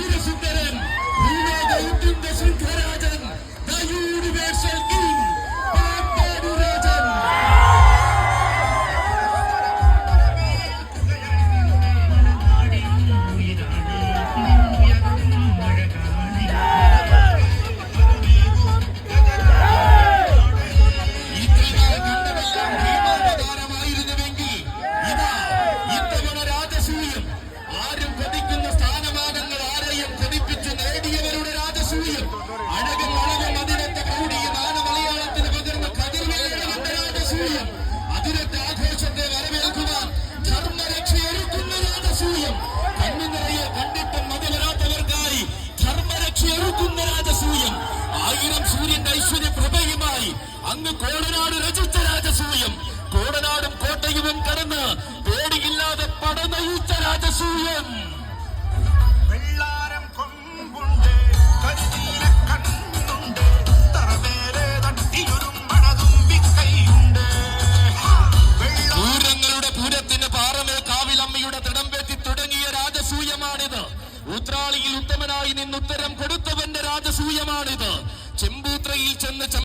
seyir esintere. രാജസൂയം അതിരത്തെ ആഘോഷത്തെ വരവേൽക്കുവാൻ ധർമ്മരക്ഷയൊരുക്കുന്ന സൂര്യം കണ്ണു നിറയെ കണ്ടിട്ടും മതി വരാത്തവർക്കായി ധർമ്മരക്ഷയൊരുക്കുന്ന രാജസൂയം. ആയിരം സൂര്യന്റെ ഐശ്വര്യ പ്രഭയുമായി അങ്ങ് കോടനാട് രചിച്ച രാജസൂയം. കോടനാടും കോട്ടയുവും കടന്ന് പേടിയില്ലാതെ പടനയിച്ച രാജസൂയം. ഉത്തമനായി നിന്ന് ഉത്തരം കൊടുത്തവന്റെ രാജസൂയമാണിത്. ചെമ്പൂത്രയിൽ ചെന്ന്